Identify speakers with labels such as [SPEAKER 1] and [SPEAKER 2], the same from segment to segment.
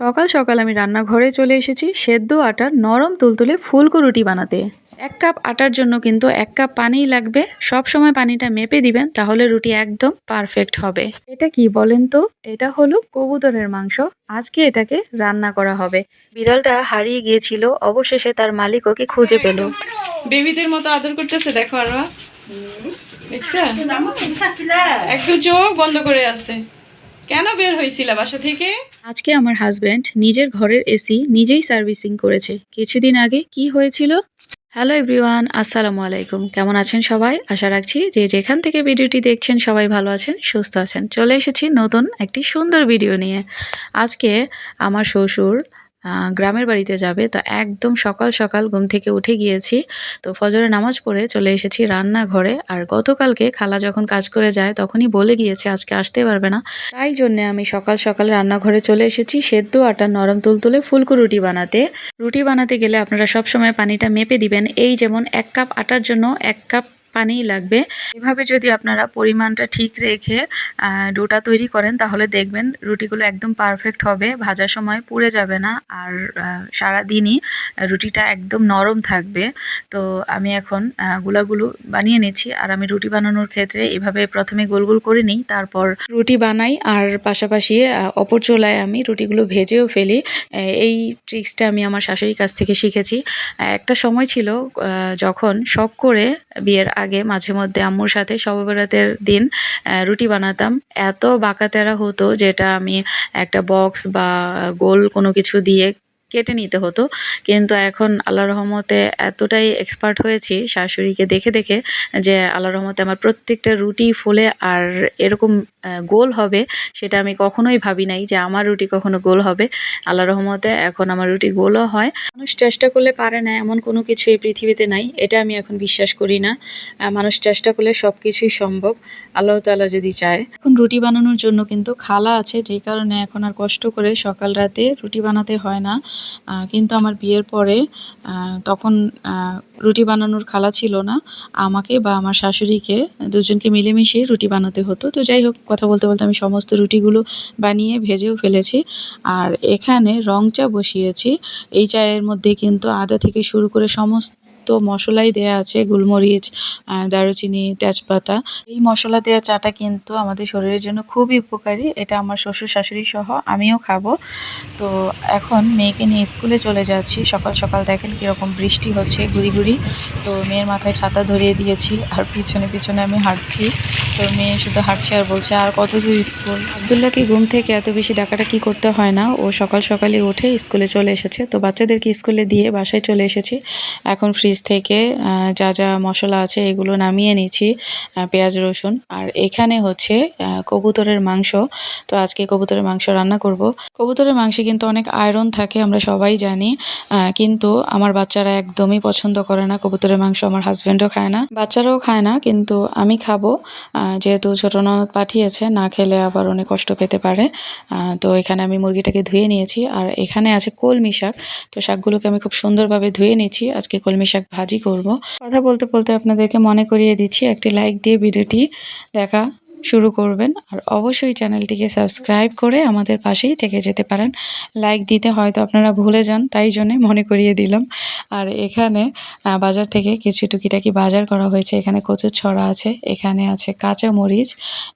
[SPEAKER 1] সকাল সকাল আমি রান্নাঘরে চলে এসেছি সেদ্ধ আটার নরম তুলতুলে ফুলকো রুটি বানাতে। এক কাপ আটার জন্য কিন্তু এক কাপ পানিই লাগবে। সব সময় পানিটা মেপে দিবেন তাহলে রুটি একদম পারফেক্ট হবে। এটা কি বলেন তো? এটা হলো কবুতরের মাংস। আজকে এটাকে রান্না করা হবে। বিড়ালটা হারিয়ে গিয়েছিল অবশেষে তার মালিক ওকে খুঁজে পেল। বেবিদের মতো আদর করতেছে দেখো আরও দেখছ একদম চোখ বন্ধ করে আছে। কেন বের হয়েছিল বাসা থেকে? আজকে আমার হাজবেন্ড নিজের ঘরের এসি নিজেই সার্ভিসিং করেছে। কিছুদিন আগে কি হয়েছিল? হ্যালো এভরিওয়ান আসসালামু আলাইকুম। কেমন আছেন সবাই? আশা রাখছি যে যেখান থেকে ভিডিওটি দেখছেন সবাই ভালো আছেন, সুস্থ আছেন। চলে এসেছি নতুন একটি সুন্দর ভিডিও নিয়ে। আজকে আমার শ্বশুর গ্রামের বাড়িতে যাবে। তো একদম সকাল সকাল ঘুম থেকে উঠে গিয়েছি। তো ফজরে নামাজ পড়ে চলে এসেছি রান্নাঘরে। আর গতকালকে খালা যখন কাজ করে যায়, তখনই বলে গিয়েছে, আজকে আসতে পারবে না। তাই জন্যে আমি সকাল সকাল রান্নাঘরে চলে এসেছি সেদ্ধ আটা, নরম তুলতুলে ফুলকো রুটি বানাতে। রুটি বানাতে গেলে আপনারা সব সময় পানিটা মেপে দিবেন। এই যেমন এক কাপ আটার জন্য এক কাপ পানিই লাগবে। এভাবে যদি আপনারা পরিমাণটা ঠিক রেখে ডোটা তৈরি করেন তাহলে দেখবেন রুটিগুলো একদম পারফেক্ট হবে ভাজার সময় পুড়ে যাবে না আর আহ, সারাদিনই রুটিটা একদম নরম থাকবে। তো আমি এখন গুলাগুলো বানিয়ে নিচ্ছি আর আমি রুটি বানানোর ক্ষেত্রে এভাবে প্রথমে গোল গোল করে নিই তারপর রুটি বানাই আর পাশাপাশি অপর চুলায় আমি রুটিগুলো ভেজেও ফেলি। এই ট্রিক্সটা আমি আমার শাশুড়ির কাছ থেকে শিখেছি। একটা সময় ছিল যখন শখ করে বিয়ের আগে মাঝে মধ্যে আম্মুর সাথে শবে দিন রুটি বানাতাম। এত বাঁকাতেরা হতো যেটা আমি একটা বক্স বা গোল কোনো কিছু দিয়ে কেটে নিতে হতো। কিন্তু এখন আল্লাহ রহমতে এতটাই এক্সপার্ট হয়েছি শাশুড়িকে দেখে দেখে যে আল্লাহ রহমতে আমার প্রত্যেকটা রুটি, ফুলে আর এরকম গোল হবে, সেটা আমি কখনোই ভাবি নাই যে আমার রুটি কখনো গোল হবে। আল্লাহ রহমতে এখন আমার রুটি গোলও হয়। মানুষ চেষ্টা করলে পারে না, এমন কোনো কিছু এই পৃথিবীতে নাই, এটা আমি এখন বিশ্বাস করি না। মানুষ চেষ্টা করলে সব কিছুই সম্ভব, আল্লাহ তাআলা যদি চায়। এখন রুটি বানানোর জন্য কিন্তু খালা আছে, যে কারণে এখন আর কষ্ট করে সকাল রাতে রুটি বানাতে হয় না। কিন্তু আমার বিয়ের পরে তখন রুটি বানানোর খালা ছিল না, আমাকে বা আমার শাশুড়িকে দুজনকে মিলেমিশে রুটি বানাতে হতো। তো যাই হোক কথা বলতে বলতে আমি সমস্ত রুটিগুলো বানিয়ে ভেজেও ফেলেছি। আর এখানে রং চা বসিয়েছি। এই চায়ের মধ্যে কিন্তু আদা থেকে শুরু করে সমস্ত মশলাই দেয়া আছে, গোলমরিচ দারুচিনি, তেজপাতা। এই মশলা দেওয়া চাটা কিন্তু আমাদের শরীরের জন্য খুবই উপকারী। এটা আমার শ্বশুর শাশুড়ি সহ আমিও খাব। তো এখন মেয়েকে নিয়ে স্কুলে চলে যাচ্ছি। সকাল সকাল দেখেন কীরকম বৃষ্টি হচ্ছে, গুড়ি গুড়ি। তো মেয়ের মাথায় ছাতা ধরিয়ে দিয়েছি আর পিছনে পিছনে আমি হাঁটছি। তো মেয়ে শুধু হাঁটছে আর বলছে, আর কত দূর স্কুল? আবদুল্লাহকে ঘুম থেকে এত বেশি ডাকাটাকি করতে হয় না। ও সকাল সকালে উঠে স্কুলে চলে এসেছে। তো বাচ্চাদেরকে স্কুলে দিয়ে বাসায় চলে এসেছি। এখন ফ্রিজ থেকে যা যা মশলা আছে এগুলো নামিয়ে নিচ্ছি পেঁয়াজ, রসুন। আর এখানে হচ্ছে কবুতরের মাংস। তো আজকে কবুতরের মাংস রান্না করব। কবুতরের মাংসে কিন্তু অনেক আয়রন থাকে, আমরা সবাই জানি। কিন্তু আমার বাচ্চারা একদমই পছন্দ করে না, কবুতরের মাংস আমার হাজব্যান্ডও খায় না, বাচ্চারাও খায় না। কিন্তু আমি খাব যেহেতু ছোট ননদ পাঠিয়েছে, না খেলে আবার অনেক কষ্ট পেতে পারে। তো এখানে আমি মুরগিটাকে ধুয়ে নিয়েছি। আর এখানে আছে কলমি শাক। তো শাকগুলোকে আমি খুব সুন্দরভাবে ধুয়ে নিয়েছি আজকে কলমি শাক ভাজি করব। কথা বলতে বলতে আপনাদেরকে মনে করিয়ে দিচ্ছি একটি লাইক দিয়ে ভিডিওটি দেখা শুরু করবেন। আর অবশ্যই চ্যানেলটিকে সাবস্ক্রাইব করে আমাদের পাশেই থেকে যেতে পারেন। লাইক দিতে হয়তো আপনারা ভুলে যান, তাই জন্যে মনে করিয়ে দিলাম। আর এখানে বাজার থেকে কিছু টুকিটাকি বাজার করা হয়েছে। এখানে কচুর ছড়া আছে, এখানে আছে কাঁচা মরিচ,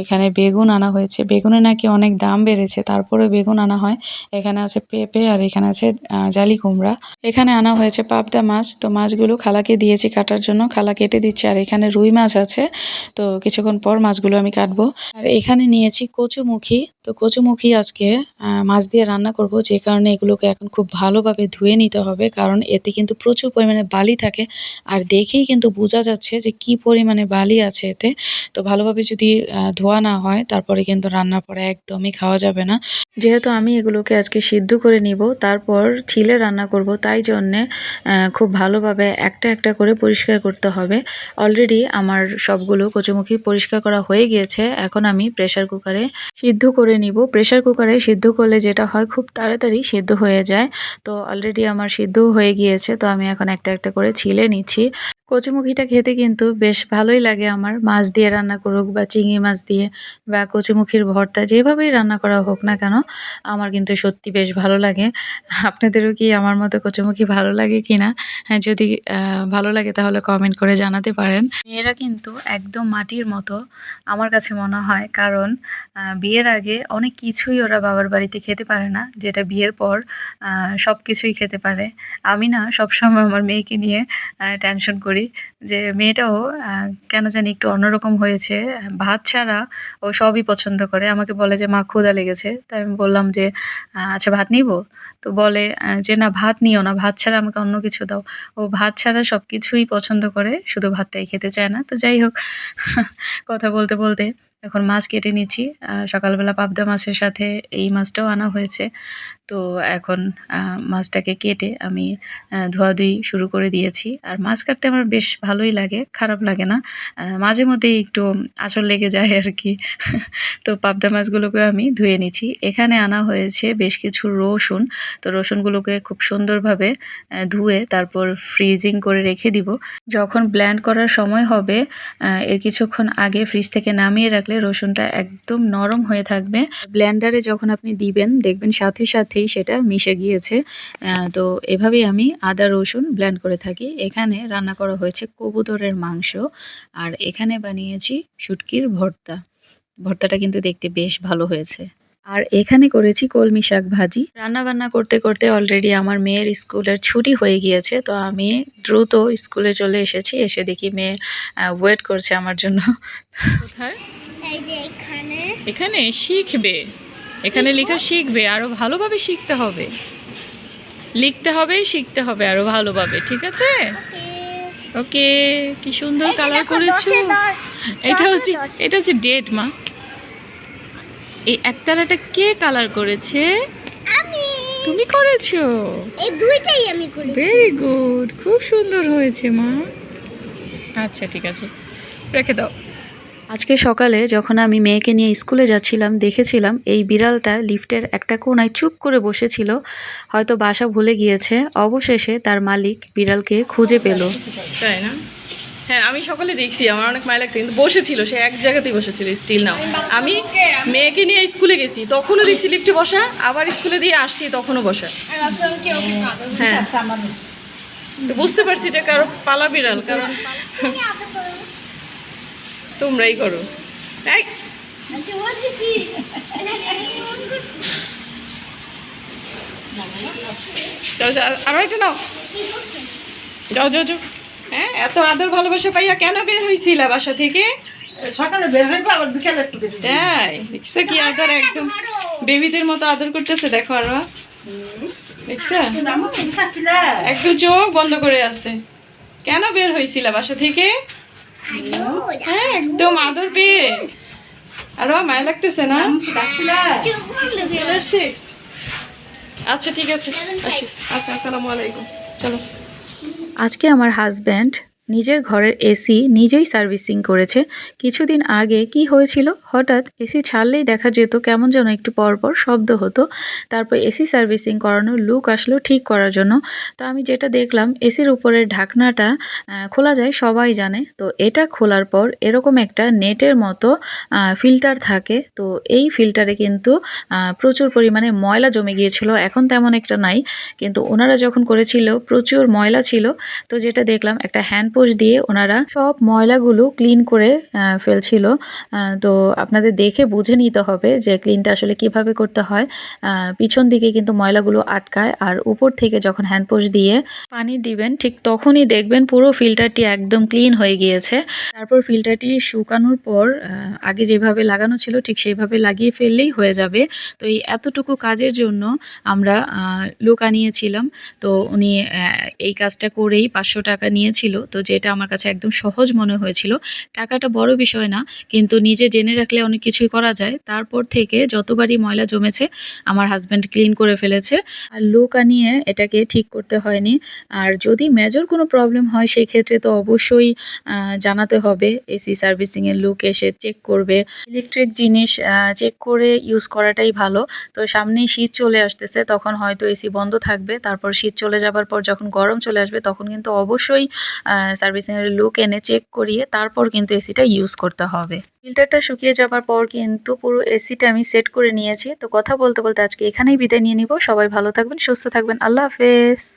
[SPEAKER 1] এখানে বেগুন আনা হয়েছে। বেগুনে নাকি অনেক দাম বেড়েছে তারপরে বেগুন আনা হয়। এখানে আছে পেঁপে আর এখানে আছে জালি কুমড়া। এখানে আনা হয়েছে পাবদা মাছ। তো মাছগুলো খালাকে দিয়েছি কাটার জন্য। খালা কেটে দিচ্ছে। আর এখানে রুই মাছ আছে। তো কিছুক্ষণ পর মাছগুলো আমি কাটবো। আর এখানে নিয়েছি কচুমুখী। তো কচুমুখী আজকে মাছ দিয়ে রান্না করব, যে কারণে এগুলোকে এখন খুব ভালোভাবে ধুয়ে নিতে হবে, কারণ এতে কিন্তু প্রচুর পরিমাণে বালি থাকে। আর দেখেই কিন্তু বোঝা যাচ্ছে যে কি পরিমাণে বালি আছে এতে। তো ভালোভাবে যদি ধোয়া না হয়, তারপরে কিন্তু রান্নার পরে একদমই খাওয়া যাবে না। যেহেতু আমি এগুলোকে আজকে সিদ্ধ করে নিব, তারপর ছিলে রান্না করব, তাই জন্যে খুব ভালোভাবে একটা একটা করে পরিষ্কার করতে হবে। অলরেডি আমার সবগুলো কচুমুখী পরিষ্কার করা হয়ে গিয়েছে, এখন আমি প্রেসার কুকারে সিদ্ধ করে নিব। প্রেসার কুকারে সিদ্ধ করলে যেটা হয় খুব তাড়াতাড়ি সিদ্ধ হয়ে যায়। তো অলরেডি আমার সিদ্ধ হয়ে গিয়েছে। তো আমি এখন একটা একটা করে ছিলে নিচ্ছি। কচুমুখিটা খেতে কিন্তু বেশ ভালোই লাগে আমার। মাছ দিয়ে রান্না করুক বা চিংড়ি মাছ দিয়ে বা কচুমুখির ভর্তা যেভাবেই রান্না করা হোক না কেন, আমার কিন্তু সত্যি বেশ ভালো লাগে। আপনাদেরও কি আমার মতো কচুমুখি ভালো লাগে কি না? হ্যাঁ যদি ভালো লাগে তাহলে কমেন্ট করে জানাতে পারেন। মেয়েরা কিন্তু একদম মাটির মতো আমার কাছে মনে হয়, কারণ বিয়ের আগে অনেক কিছুই ওরা বাবার বাড়িতে খেতে পারে না, যেটা বিয়ের পর সব কিছুই খেতে পারে। আমি না সবসময় আমার মেয়েকে নিয়ে টেনশন করি। যে মেয়েটাও কেন জানি একটু অন্যরকম হয়েছে। ভাত ছাড়া ও সবই পছন্দ করে। আমাকে বলে যে, মা ক্ষুদা লেগেছে। তাই আমি বললাম যে আচ্ছা ভাত নিব? তো বলে যে, না, ভাত নিও না, ভাত ছাড়া আমাকে অন্য কিছু দাও। ও ভাত ছাড়া সব কিছুই পছন্দ করে, শুধু ভাতটাই খেতে চায় না। তো যাই হোক, কথা বলতে বলতে এখন মাছ কেটে নিচ্ছি। সকালবেলা পাবদা মাছের সাথে এই মাছটাও আনা হয়েছে। তো এখন মাছটাকে কেটে আমি আহ, ধোয়াধুয়ি শুরু করে দিয়েছি। আর মাছ কাটতে আমার বেশ ভালোই লাগে খারাপ লাগে না। মাঝে মধ্যেই একটু আঁচড় লেগে যায় আর কি। তো পাবদা মাছগুলোকে আমি ধুয়ে নিচ্ছি। এখানে আনা হয়েছে বেশ কিছু রসুন। তো রসুনগুলোকে খুব সুন্দরভাবে ধুয়ে তারপর ফ্রিজিং করে রেখে দিব। যখন ব্ল্যান্ড করার সময় হবে এর কিছুক্ষণ আগে ফ্রিজ থেকে নামিয়ে রাখলে রসুনটা একদম নরম হয়ে থাকবে। ব্ল্যান্ডারে যখন আপনি দিবেন, দেখবেন সাথে সাথেই সেটা মিশে গিয়েছে। তো এভাবেই আমি আদা, রসুন ব্ল্যান্ড করে থাকি। এখানে রান্না করা হয়েছে কবুতরের মাংস। আর এখানে বানিয়েছি শুটকির ভর্তা। ভর্তাটা কিন্তু দেখতে বেশ ভালো হয়েছে। আর এখানে করেছি কলমি শাক ভাজি। রান্না বান্না করতে করতে অলরেডি আমার মেয়ের স্কুলের ছুটি হয়ে গিয়েছে তো আমি দ্রুত স্কুলে চলে এসেছি। এসে দেখি মেয়ে ওয়েট করছে আমার জন্য। কোথায়?
[SPEAKER 2] এখানে।
[SPEAKER 1] এখানে? শিখবে। এখানে লেখা শিখবে আরও ভালোভাবে শিখতে হবে। লিখতে হবে শিখতে হবে আরও ভালোভাবে ঠিক আছে? ওকে কি সুন্দর কালার করেছ। এটা হচ্ছে এটা হচ্ছে ডেট মা। এই একতারাটা কে কালার করেছে?
[SPEAKER 2] আমি।
[SPEAKER 1] তুমি করেছ?
[SPEAKER 2] এই দুইটাই আমি করেছি।
[SPEAKER 1] ভেরি গুড খুব সুন্দর হয়েছে মা। আচ্ছা ঠিক আছে। রেখে দাও। আজকে সকালে যখন আমি মেয়েকে নিয়ে স্কুলে যাচ্ছিলাম দেখেছিলাম এই বিড়ালটা লিফটের একটা কোণায় চুপ করে বসেছিল। হয়তো বাসা ভুলে গিয়েছে। অবশেষে তার মালিক বিড়ালকে খুঁজে পেল।
[SPEAKER 3] তাই না? হ্যাঁ আমি সকালে দেখছি আমার অনেক মায় লাগছে কিন্তু বসেছিল সে এক জায়গাতেই বসেছিল স্টিল নাও আমি মেয়েকে নিয়ে স্কুলে গেছি তখনও দেখছি লিফটে বসা আবার স্কুলে দিয়ে আসছি তখনও বসা। হ্যাঁ। বুঝতে পারছি এটা কারও পালা বিড়াল কারণ তোমরাই করো। যাও, আরও একটা নাও। যাও যাও যাও। হ্যাঁ এত আদর ভালোবাসা পাইয়া কেন বের হয়েছিল বাসা থেকে?
[SPEAKER 4] সকালে বের হইবো আবার বিকালে একটু বের।
[SPEAKER 3] তাই দেখছ কি আদর একদম বেবিদের মতো আদর করতেছে দেখো আরও। দেখছ। একদম চোখ বন্ধ করে আছে। কেন বের হয়েছিল বাসা থেকে? হ্যাঁ একদম আদর পেয়ে আরও মায়া লাগতেছে না? আচ্ছা ঠিক আছে। আসি। আচ্ছা আসসালামু আলাইকুম। চলো।
[SPEAKER 1] আজকে আমার হাজব্যান্ড নিজের ঘরের এসি নিজেই সার্ভিসিং করেছে। কিছুদিন আগে কি হয়েছিল? হঠাৎ এসি ছাড়লেই দেখা যেত কেমন যেন একটু পরপর শব্দ হতো। তারপর এসি সার্ভিসিং করানোর লুক আসলো ঠিক করার জন্য। তো আমি যেটা দেখলাম, এসির উপরের ঢাকনাটা খোলা যায় সবাই জানে। তো এটা খোলার পর এরকম একটা নেটের মতো ফিল্টার থাকে। তো এই ফিল্টারে কিন্তু প্রচুর পরিমাণে ময়লা জমে গিয়েছিল। এখন তেমন একটা নাই। কিন্তু ওনারা যখন করেছিল, প্রচুর ময়লা ছিল। তো যেটা দেখলাম, একটা হ্যান্ড পোস্ট দিয়ে ওনারা সব ময়লাগুলো ক্লিন করে ফেলছিল। তো আপনাদের দেখে বুঝে নিতে হবে যে ক্লিনটা আসলে কীভাবে করতে হয়। পিছন দিকে কিন্তু ময়লাগুলো আটকায় আর উপর থেকে যখন হ্যান্ড পোস্ট দিয়ে পানি দিবেন, ঠিক তখনই দেখবেন পুরো ফিল্টারটি একদম ক্লিন হয়ে গিয়েছে। তারপর ফিল্টারটি শুকানোর পর আগে যেভাবে লাগানো ছিল, ঠিক সেইভাবে লাগিয়ে ফেললেই হয়ে যাবে। তো এই এতটুকু কাজের জন্য আমরা লোক আনিয়েছিলাম তো উনি এই কাজটা করেই পাঁচশো টাকা নিয়েছিল। তো যেটা আমার কাছে একদম সহজ মনে হয়েছিল। টাকাটা বড় বিষয় না, কিন্তু নিজে জেনে রাখলে অনেক কিছুই করা যায়। তারপর থেকে যতবারই ময়লা জমেছে, আমার হাজব্যান্ড ক্লিন করে ফেলেছে। আর লোক আনিয়ে এটাকে ঠিক করতে হয়নি। আর যদি মেজর কোনো প্রবলেম হয় সেই ক্ষেত্রে তো অবশ্যই জানাতে হবে। এসি সার্ভিসিংয়ের লোক এসে চেক করবে। ইলেকট্রিক জিনিস চেক করে ইউজ করাটাই ভালো। তো সামনেই শীত চলে আসতেছে, তখন হয়তো এসি বন্ধ থাকবে। তারপর শীত চলে যাবার পর যখন গরম চলে আসবে, তখন কিন্তু অবশ্যই সার্ভিসিংয়ের লুক এনে চেক করিয়ে তারপর কিন্তু এসিটা ইউজ করতে হবে। ফিল্টারটা শুকিয়ে যাওয়ার পর কিন্তু পুরো এসিটা আমি সেট করে নিয়েছি। তো কথা বলতে বলতে আজকে এখানেই বিদায় নিয়ে নিব। সবাই ভালো থাকবেন, সুস্থ থাকবেন। আল্লাহ হাফেজ।